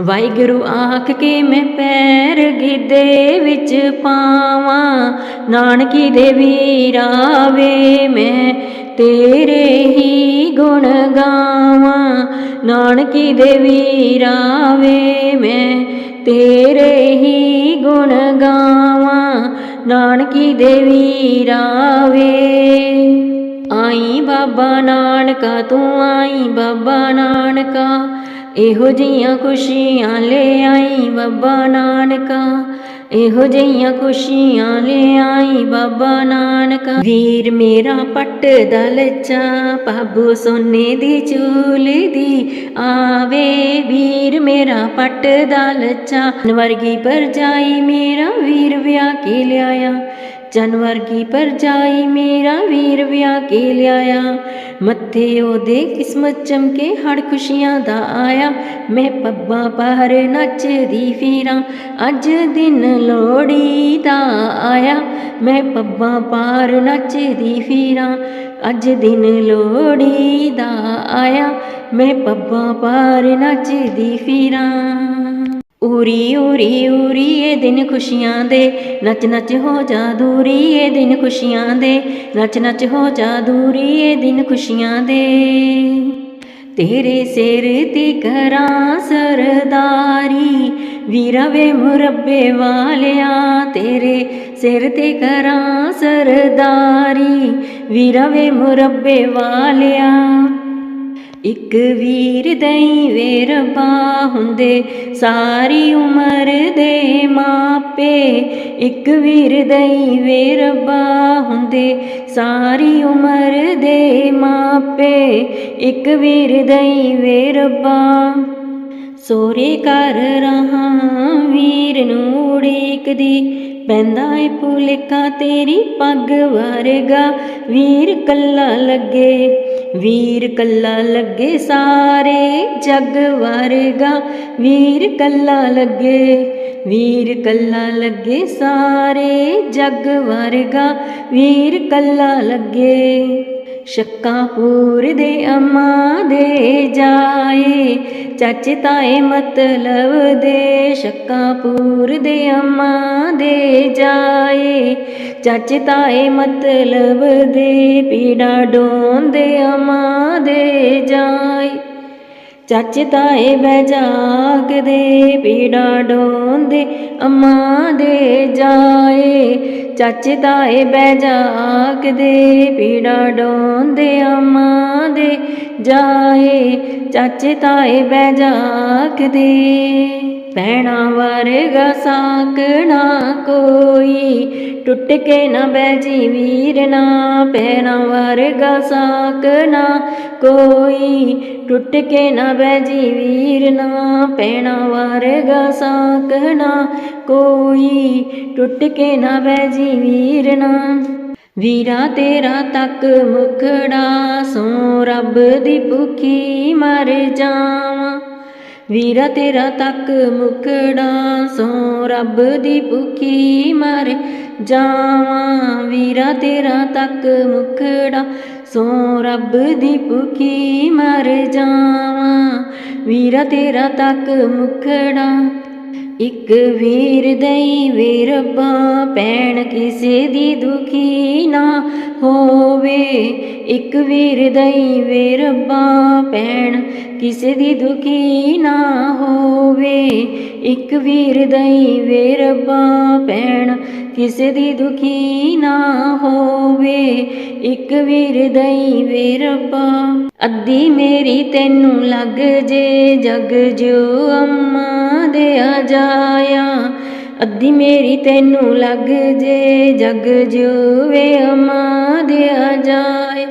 ਵਾਹਿਗੁਰੂ ਆਖ ਕੇ ਮੈਂ ਪੈਰ ਗਿੱਦੇ ਵਿੱਚ ਪਾਵਾਂ, ਨਾਨਕੀ ਦੇ ਵੀਰਾਵੇ ਮੈਂ ਤੇਰੇ ਹੀ ਗੁਣ ਗਾਵਾਂ, ਨਾਨਕੀ ਦੇ ਵੀਰਾਵੇ ਮੈਂ ਤੇਰੇ ਹੀ ਗੁਣ ਗਾਵਾਂ, ਨਾਨਕੀ ਦੇ ਵੀਰਾਵੇ ਆਈ ਬਾਬਾ ਨਾਨਕਾ, ਤੂੰ ਆਈ ਬਾਬਾ ਨਾਨਕਾ ਇਹੋ ਜਿਹੀਆਂ ਖੁਸ਼ੀਆਂ ਲੈ ਆਈ ਬਾਬਾ ਨਾਨਕਾ। ਇਹੋ ਜਿਹੀਆਂ ਖੁਸ਼ੀਆਂ ਲੈ ਆਈ ਬਾਬਾ ਨਾਨਕਾ। ਵੀਰ ਮੇਰਾ ਪੱਟ ਦਾ ਲੱਚਾ ਪਾਬੂ ਸੋਨੇ ਦੀ ਚੂਲ ਦੀ ਆਵੇ। ਵੀਰ ਮੇਰਾ ਪੱਟ ਦਾ ਲੱਚਾ ਵਰਗੀ ਪਰ ਜਾਈ ਮੇਰਾ ਵੀਰ ਵਿਆਹ ਕੇ ਲਿਆਇਆ। ਚਨ ਵਰਗੀ ਪਰਜਾਈ ਮੇਰਾ ਵੀਰ ਵਿਆਹ ਕੇ ਲਿਆਇਆ। ਮੱਥੇ ਉਹਦੇ ਕਿਸਮਤ ਚਮਕੇ ਹੜ ਖੁਸ਼ੀਆਂ ਦਾ ਆਇਆ। ਮੈਂ ਪੱਬਾਂ ਪਰ ਨੱਚਦੀ ਫਿਰਾਂ, ਅੱਜ ਦਿਨ ਲੋੜੀ ਦਾ ਆਇਆ। ਮੈਂ ਪੱਬਾਂ ਪਾਰ ਨੱਚਦੀ ਫਿਰਾਂ, ਅੱਜ ਦਿਨ ਲੋੜੀ ਦਾ ਆਇਆ। ਮੈਂ ਪੱਬਾਂ ਪਾਰ ਨੱਚਦੀ ਫਿਰਾਂ। ਉਰੀ ਉਰੀ ਉਰੀ ਇਹ ਦਿਨ ਖੁਸ਼ੀਆਂ ਦੇ। ਨੱਚ ਨੱਚ ਹੋ ਜਾ ਦੂਰੀ ਇਹ ਦਿਨ ਖੁਸ਼ੀਆਂ ਦੇ। ਨੱਚ ਨੱਚ ਹੋ ਜਾ ਦੂਰੀ ਇਹ ਦਿਨ ਖੁਸ਼ੀਆਂ ਦੇ। ਤੇਰੇ ਸਿਰ ਤੇ ਕਰਾਂ ਸਰਦਾਰੀ ਵੀਰਾ ਮੁਰੱਬੇ ਵਾਲਿਆ। ਤੇਰੇ ਸਿਰ ਤੇ ਕਰਾਂ ਸਰਦਾਰੀ ਵੀਰਾ ਮੁਰੱਬੇ ਵਾਲਿਆ। ਇੱਕ ਵੀਰ ਦਈ ਵੇ ਰੱਬਾ ਹੁੰਦੇ, ਸਾਰੀ ਉਮਰ ਦੇ ਮਾਪੇ ਇੱਕ ਵੀਰ ਦਈ ਵੇ ਰੱਬਾ ਹੁੰਦੇ, ਸਾਰੀ ਉਮਰ ਦੇ ਮਾਪੇ ਇੱਕ ਵੀਰ ਦਈ ਵੇ ਰੱਬਾ ਸੋਰੇ ਕਰ ਰਹਾ ਵੀਰ ਨੂੰ ਉਡੀਕਦੀ ਪੈਂਦਾ ਏ ਪੁਲੇਖਾ ਤੇਰੀ ਪੱਗ ਵਰਗਾ। ਵੀਰ ਕੱਲਾ ਲੱਗੇ, ਵੀਰ ਕੱਲਾ ਲੱਗੇ ਸਾਰੇ ਜਗ ਵਰਗਾ। ਵੀਰ ਕੱਲਾ ਲੱਗੇ, ਵੀਰ ਕੱਲਾ ਲੱਗੇ ਸਾਰੇ ਜਗ ਵਰਗਾ। ਵੀਰ ਕੱਲਾ ਲੱਗੇ, ਸ਼ੱਕਾਂ ਪੂਰ ਦੇ ਅਮਾ ਦੇ ਜਾਏ। ਚਾਚੇ ਤਾਏ ਮਤਲਬ ਦੇ, ਸ਼ੱਕਾਂ ਦੇ, ਅੰਮਾ ਦੇ ਜਾਏ। ਚਾਚੇ ਤਾਏ ਮਤਲਬ ਦੇ, ਪੀੜਾ ਡੋਨ ਦੇ, ਅਮਾ ਦੇ ਜਾਏ। ਚਾਚੇ ਤਾਏ ਬਹਿ ਜਾਗਦੇ, ਪੀੜਾ ਡੋਂਦੇ ਅਮਾਂ ਦੇ ਜਾਏ। ਚਾਚੇ ਤਾਏ ਬਹਿ ਜਾਗਦੇ, ਪੀੜਾ ਡੋਂਦੇ ਅਮਾਂ ਦੇ ਜਾਏ, ਚਾਚੇ ਤਾਏ ਬਹਿ ਜਾਗਦੇ ਪੈਣਾ ਵਰਗਾ ਸਾਕਣਾ ਕੋਈ, ਟੁੱਟ ਕੇ ਨਾ ਬਹਿ ਜੀ ਵੀਰ ਨਾ। ਪੈਣਾ ਵਰਗਾ ਸਾਕਣਾ ਕੋਈ, ਟੁੱਟ ਕੇ ਨਾ ਬਹਿ ਜੀ ਵੀਰ ਨਾ। ਪੈਣਾ ਵਰਗਾ ਸਾਕਣਾ ਕੋਈ, ਟੁੱਟ ਕੇ ਨਾ ਬਹਿ ਜੀ ਵੀਰ ਨਾ। ਵੀਰਾ ਤੇਰਾ ਤੱਕ ਮੁਖੜਾ ਸੋ, ਰੱਬ ਦੀ ਭੁਖੀ ਮਰ ਜਾਵਾਂ। ਵੀਰਾ ਤੇਰਾ ਤੱਕ ਮੁਖੜਾ ਸੋ, ਰੱਬ ਦੀ ਭੁਖੀ ਮਰ ਜਾਵਾਂ। ਵੀਰਾ ਤੇਰਾ ਤੱਕ ਮੁਖੜਾ ਸੋ, ਰੱਬ ਦੀ ਭੁਖੀ ਮਰ ਜਾਵਾਂ। ਵੀਰਾ ਤੇਰਾ ਤੱਕ ਮੁਖੜਾ, ਇੱਕ ਵੀਰ ਦਈ ਵੇ ਰੱਬਾ ਪੈਣ ਕਿਸੇ ਦੀ ਦੁਖੀ ਹੋਵੇ। ਇੱਕ ਵੀਰ ਦਈ ਵੇ ਰੱਬਾ ਪੈਣ ਕਿਸੇ ਦੀ ਦੁਖੀ ਨਾ ਹੋਵੇ। ਇੱਕ ਵੀਰ ਦਈ ਵੇ ਰੱਬਾ ਪੈਣ ਕਿਸੇ ਦੀ ਦੁਖੀ ਨਾ ਹੋਵੇ। ਇੱਕ ਵੀਰ ਦਈ ਵੇ ਰੱਬਾ, ਅੱਧੀ ਮੇਰੀ ਤੈਨੂੰ ਲੱਗ ਜੇ ਜਗ ਜੋ ਅੰਮਾ ਦੇ ਆ ਜਾਇਆ। ਅੱਧੀ ਮੇਰੀ ਤੈਨੂੰ ਲੱਗ ਜੇ ਜਗ ਜੋ ਵੇ ਦੇ ਆ ਜਾਏ।